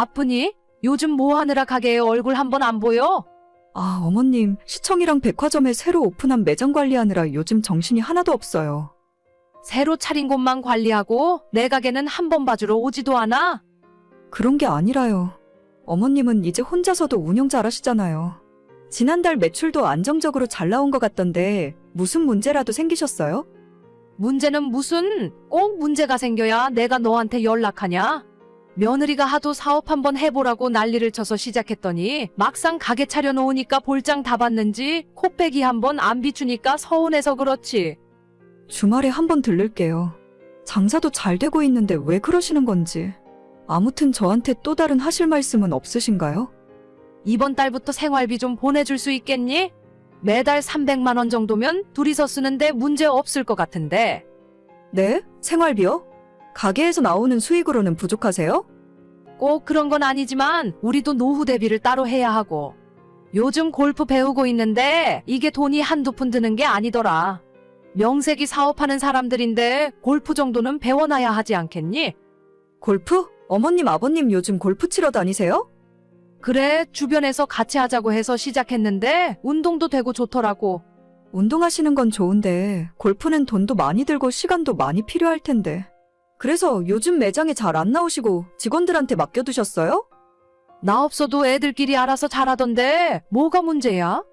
바쁘니? 요즘 뭐 하느라 가게에 얼굴 한 번 안 보여? 아, 어머님, 시청이랑 백화점에 새로 오픈한 매장 관리하느라 요즘 정신이 하나도 없어요. 새로 차린 곳만 관리하고 내 가게는 한 번 봐주러 오지도 않아? 그런 게 아니라요. 어머님은 이제 혼자서도 운영 잘하시잖아요. 지난달 매출도 안정적으로 잘 나온 것 같던데 무슨 문제라도 생기셨어요? 문제는 무슨 꼭 문제가 생겨야 내가 너한테 연락하냐? 며느리가 하도 사업 한번 해보라고 난리를 쳐서 시작했더니 막상 가게 차려놓으니까 볼장 다 받는지 코빼기 한번 안 비추니까 서운해서 그렇지. 주말에 한번 들를게요. 장사도 잘 되고 있는데 왜 그러시는 건지. 아무튼 저한테 또 다른 하실 말씀은 없으신가요? 이번 달부터 생활비 좀 보내줄 수 있겠니? 매달 300만 원 정도면 둘이서 쓰는데 문제 없을 것 같은데. 네? 생활비요? 가게에서 나오는 수익으로는 부족하세요? 꼭 그런 건 아니지만 우리도 노후 대비를 따로 해야 하고. 요즘 골프 배우고 있는데 이게 돈이 한두 푼 드는 게 아니더라. 명색이 사업하는 사람들인데 골프 정도는 배워놔야 하지 않겠니? 골프? 어머님, 아버님 요즘 골프 치러 다니세요? 그래, 주변에서 같이 하자고 해서 시작했는데 운동도 되고 좋더라고. 운동하시는 건 좋은데 골프는 돈도 많이 들고 시간도 많이 필요할 텐데. 그래서 요즘 매장에 잘 안 나오시고 직원들한테 맡겨두셨어요? 나 없어도 애들끼리 알아서 잘하던데 뭐가 문제야?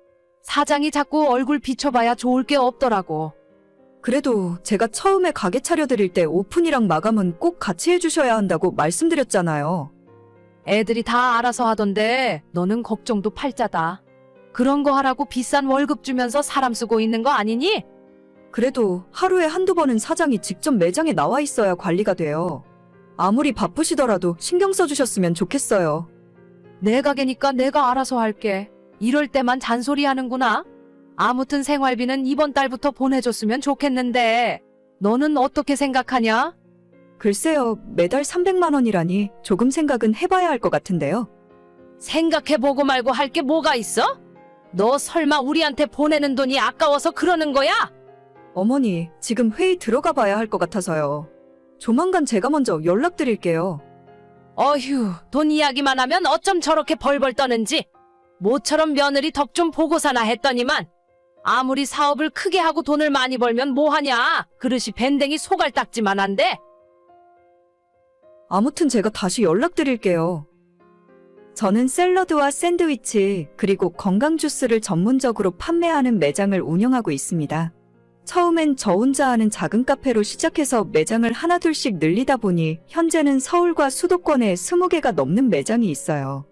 사장이 자꾸 얼굴 비춰봐야 좋을 게 없더라고. 그래도 제가 처음에 가게 차려드릴 때 오픈이랑 마감은 꼭 같이 해주셔야 한다고 말씀드렸잖아요. 애들이 다 알아서 하던데 너는 걱정도 팔자다. 그런 거 하라고 비싼 월급 주면서 사람 쓰고 있는 거 아니니? 그래도 하루에 한두 번은 사장이 직접 매장에 나와 있어야 관리가 돼요. 아무리 바쁘시더라도 신경 써주셨으면 좋겠어요. 내 가 게니까 내가 알아서 할게. 이럴 때만 잔소리 하는구나. 아무튼 생활비는 이번 달부터 보내줬으면 좋겠는데 너는 어떻게 생각하냐? 글쎄요, 매달 300만 원이라니 조금 생각은 해봐야 할 것 같은데요. 생각해보고 말고 할 게 뭐가 있어? 너 설마 우리한테 보내는 돈이 아까워서 그러는 거야? 어머니, 지금 회의 들어가 봐야 할 것 같아서요. 조만간 제가 먼저 연락드릴게요. 어휴, 돈 이야기만 하면 어쩜 저렇게 벌벌 떠는지. 모처럼 며느리 덕 좀 보고 사나 했더니만. 아무리 사업을 크게 하고 돈을 많이 벌면 뭐하냐. 그릇이 밴댕이 소갈딱지만 한데. 아무튼 제가 다시 연락드릴게요. 저는 샐러드와 샌드위치, 그리고 건강 주스를 전문적으로 판매하는 매장을 운영하고 있습니다. 처음엔 저 혼자 하는 작은 카페로 시작해서 매장을 하나둘씩 늘리다 보니 현재는 서울과 수도권에 20개가 넘는 매장이 있어요.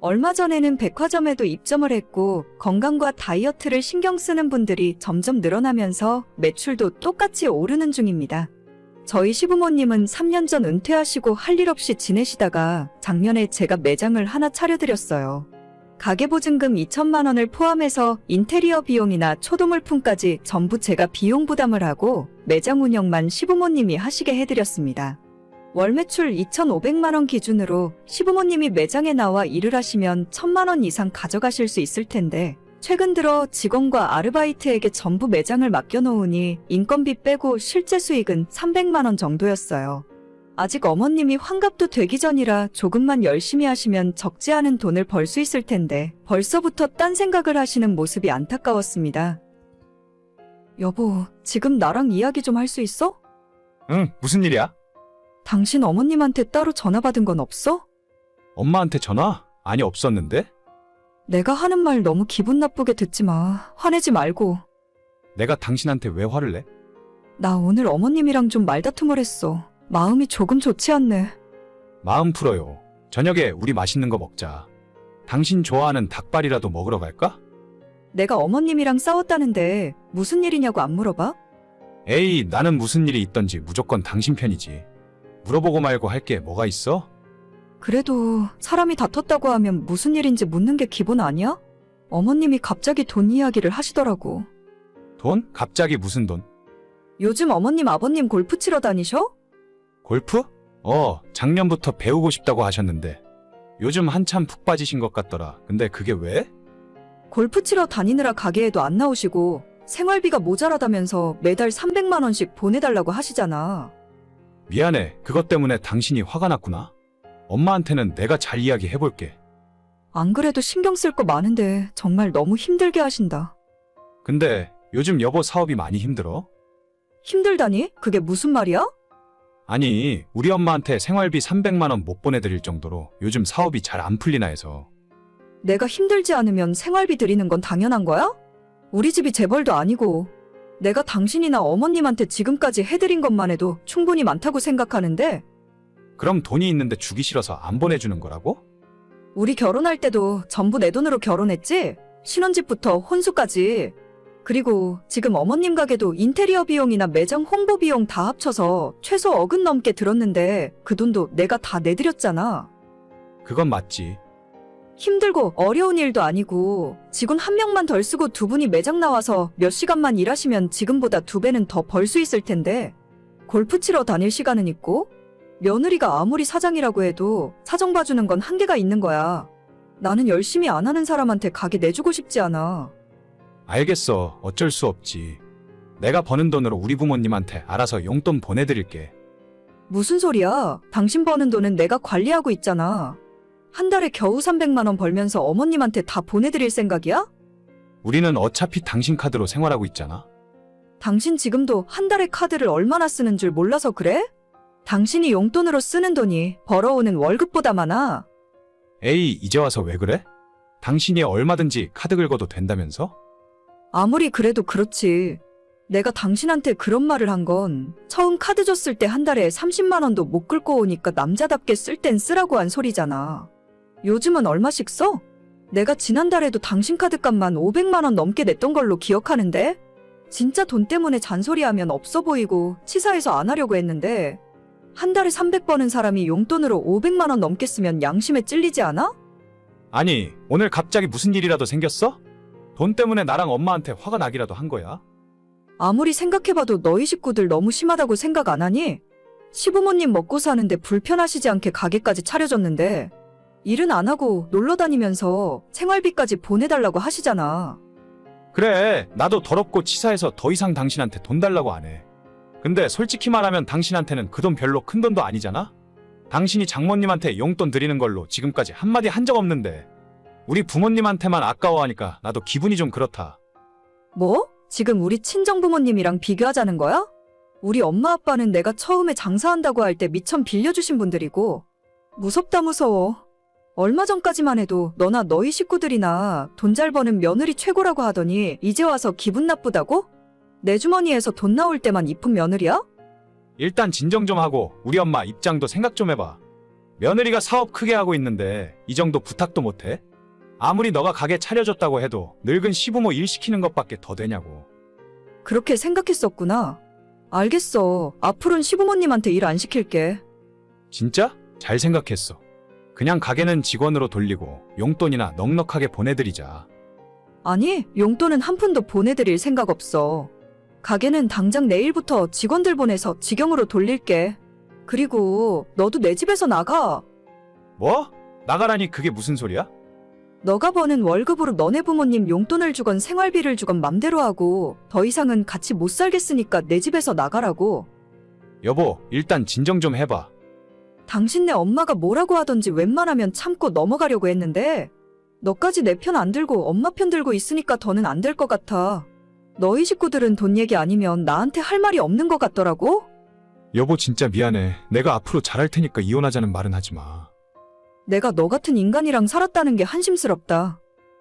얼마 전에는 백화점에도 입점을 했고 건강과 다이어트를 신경 쓰는 분들이 점점 늘어나면서 매출도 똑같이 오르는 중입니다. 저희 시부모님은 3년 전 은퇴하시고 할 일 없이 지내시다가 작년에 제가 매장을 하나 차려드렸어요. 가계보증금 2천만 원을 포함해서 인테리어 비용이나 초도물품까지 전부 제가 비용 부담을 하고 매장 운영만 시부모님이 하시게 해드렸습니다. 월 매출 2,500만 원 기준으로 시부모님이 매장에 나와 일을 하시면 1,000만 원 이상 가져가실 수 있을 텐데 최근 들어 직원과 아르바이트에게 전부 매장을 맡겨놓으니 인건비 빼고 실제 수익은 300만 원 정도였어요. 아직 어머님이 환갑도 되기 전이라 조금만 열심히 하시면 적지 않은 돈을 벌 수 있을 텐데 벌써부터 딴 생각을 하시는 모습이 안타까웠습니다. 여보, 지금 나랑 이야기 좀 할 수 있어? 응, 무슨 일이야? 당신 어머님한테 따로 전화 받은 건 없어? 엄마한테 전화? 아니, 없었는데? 내가 하는 말 너무 기분 나쁘게 듣지 마. 화내지 말고. 내가 당신한테 왜 화를 내? 나 오늘 어머님이랑 좀 말다툼을 했어. 마음이 조금 좋지 않네. 마음 풀어요. 저녁에 우리 맛있는 거 먹자. 당신 좋아하는 닭발이라도 먹으러 갈까? 내가 어머님이랑 싸웠다는데 무슨 일이냐고 안 물어봐? 에이, 나는 무슨 일이 있던지 무조건 당신 편이지. 물어보고 말고 할 게 뭐가 있어? 그래도 사람이 다퉜다고 하면 무슨 일인지 묻는 게 기본 아니야? 어머님이 갑자기 돈 이야기를 하시더라고. 돈? 갑자기 무슨 돈? 요즘 어머님 아버님 골프 치러 다니셔? 골프? 어, 작년부터 배우고 싶다고 하셨는데. 요즘 한참 푹 빠지신 것 같더라. 근데 그게 왜? 골프 치러 다니느라 가게에도 안 나오시고 생활비가 모자라다면서 매달 300만 원씩 보내달라고 하시잖아. 미안해. 그것 때문에 당신이 화가 났구나. 엄마한테는 내가 잘 이야기해볼게. 안 그래도 신경 쓸 거 많은데 정말 너무 힘들게 하신다. 근데 요즘 여보 사업이 많이 힘들어? 힘들다니? 그게 무슨 말이야? 아니, 우리 엄마한테 생활비 300만 원 못 보내드릴 정도로 요즘 사업이 잘 안 풀리나 해서. 내가 힘들지 않으면 생활비 드리는 건 당연한 거야? 우리 집이 재벌도 아니고 내가 당신이나 어머님한테 지금까지 해드린 것만 해도 충분히 많다고 생각하는데 그럼 돈이 있는데 주기 싫어서 안 보내주는 거라고? 우리 결혼할 때도 전부 내 돈으로 결혼했지? 신혼집부터 혼수까지. 그리고 지금 어머님 가게도 인테리어 비용이나 매장 홍보 비용 다 합쳐서 최소 억은 넘게 들었는데 그 돈도 내가 다 내드렸잖아. 그건 맞지. 힘들고 어려운 일도 아니고 직원 한 명만 덜 쓰고 두 분이 매장 나와서 몇 시간만 일하시면 지금보다 두 배는 더 벌 수 있을 텐데 골프 치러 다닐 시간은 있고 며느리가 아무리 사장이라고 해도 사정 봐주는 건 한계가 있는 거야. 나는 열심히 안 하는 사람한테 가게 내주고 싶지 않아. 알겠어. 어쩔 수 없지. 내가 버는 돈으로 우리 부모님한테 알아서 용돈 보내드릴게. 무슨 소리야? 당신 버는 돈은 내가 관리하고 있잖아. 한 달에 겨우 300만 원 벌면서 어머님한테 다 보내드릴 생각이야? 우리는 어차피 당신 카드로 생활하고 있잖아. 당신 지금도 한 달에 카드를 얼마나 쓰는 줄 몰라서 그래? 당신이 용돈으로 쓰는 돈이 벌어오는 월급보다 많아. 에이, 이제 와서 왜 그래? 당신이 얼마든지 카드 긁어도 된다면서? 아무리 그래도 그렇지. 내가 당신한테 그런 말을 한 건 처음 카드 줬을 때 한 달에 30만 원도 못 긁고 오니까 남자답게 쓸 땐 쓰라고 한 소리잖아. 요즘은 얼마씩 써? 내가 지난달에도 당신 카드값만 500만 원 넘게 냈던 걸로 기억하는데? 진짜 돈 때문에 잔소리하면 없어 보이고 치사해서 안 하려고 했는데 한 달에 300 버는 사람이 용돈으로 500만 원 넘게 쓰면 양심에 찔리지 않아? 아니, 오늘 갑자기 무슨 일이라도 생겼어? 돈 때문에 나랑 엄마한테 화가 나기라도 한 거야? 아무리 생각해봐도 너희 식구들 너무 심하다고 생각 안 하니? 시부모님 먹고 사는데 불편하시지 않게 가게까지 차려줬는데 일은 안 하고 놀러 다니면서 생활비까지 보내달라고 하시잖아. 그래, 나도 더럽고 치사해서 더 이상 당신한테 돈 달라고 안 해. 근데 솔직히 말하면 당신한테는 그 돈 별로 큰 돈도 아니잖아? 당신이 장모님한테 용돈 드리는 걸로 지금까지 한마디 한 적 없는데 우리 부모님한테만 아까워하니까 나도 기분이 좀 그렇다. 뭐? 지금 우리 친정 부모님이랑 비교하자는 거야? 우리 엄마 아빠는 내가 처음에 장사한다고 할 때 미천 빌려주신 분들이고 무섭다 무서워. 얼마 전까지만 해도 너나 너희 식구들이나 돈 잘 버는 며느리 최고라고 하더니 이제 와서 기분 나쁘다고? 내 주머니에서 돈 나올 때만 이쁜 며느리야? 일단 진정 좀 하고 우리 엄마 입장도 생각 좀 해봐. 며느리가 사업 크게 하고 있는데 이 정도 부탁도 못해? 아무리 너가 가게 차려줬다고 해도 늙은 시부모 일 시키는 것밖에 더 되냐고. 그렇게 생각했었구나. 알겠어. 앞으로는 시부모님한테 일 안 시킬게. 진짜? 잘 생각했어. 그냥 가게는 직원으로 돌리고 용돈이나 넉넉하게 보내드리자. 아니, 용돈은 한 푼도 보내드릴 생각 없어. 가게는 당장 내일부터 직원들 보내서 직영으로 돌릴게. 그리고 너도 내 집에서 나가. 뭐? 나가라니 그게 무슨 소리야? 너가 버는 월급으로 너네 부모님 용돈을 주건 생활비를 주건 맘대로 하고 더 이상은 같이 못 살겠으니까 내 집에서 나가라고. 여보, 일단 진정 좀 해봐. 당신네 엄마가 뭐라고 하던지 웬만하면 참고 넘어가려고 했는데 너까지 내 편 안 들고 엄마 편 들고 있으니까 더는 안 될 것 같아. 너희 식구들은 돈 얘기 아니면 나한테 할 말이 없는 것 같더라고? 여보 진짜 미안해. 내가 앞으로 잘할 테니까 이혼하자는 말은 하지 마. 내가 너 같은 인간이랑 살았다는 게 한심스럽다.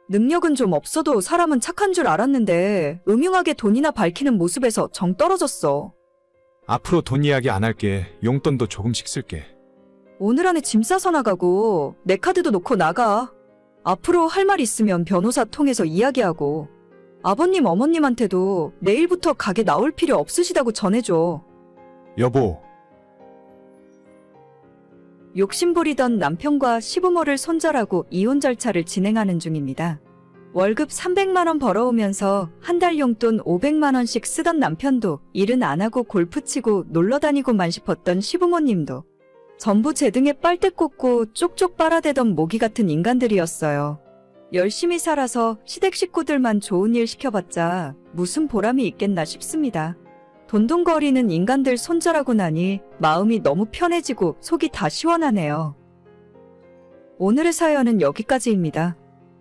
능력은 좀 없어도 사람은 착한 줄 알았는데 음흉하게 돈이나 밝히는 모습에서 정 떨어졌어. 앞으로 돈 이야기 안 할게. 용돈도 조금씩 쓸게. 오늘 안에 짐 싸서 나가고 내 카드도 놓고 나가. 앞으로 할 말 있으면 변호사 통해서 이야기하고 아버님 어머님한테도 내일부터 가게 나올 필요 없으시다고 전해줘. 여보, 욕심부리던 남편과 시부모를 손절하고 이혼 절차를 진행하는 중입니다. 월급 300만원 벌어오면서 한 달 용돈 500만원씩 쓰던 남편도 일은 안 하고 골프 치고 놀러 다니고만 싶었던 시부모님도 전부 제 등에 빨대 꽂고 쪽쪽 빨아대던 모기 같은 인간들이었어요. 열심히 살아서 시댁 식구들만 좋은 일 시켜봤자 무슨 보람이 있겠나 싶습니다. 돈돈거리는 인간들 손절하고 나니 마음이 너무 편해지고 속이 다 시원하네요. 오늘의 사연은 여기까지입니다.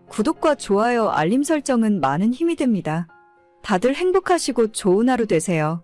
구독과 좋아요, 알림 설정은 많은 힘이 됩니다. 다들 행복하시고 좋은 하루 되세요.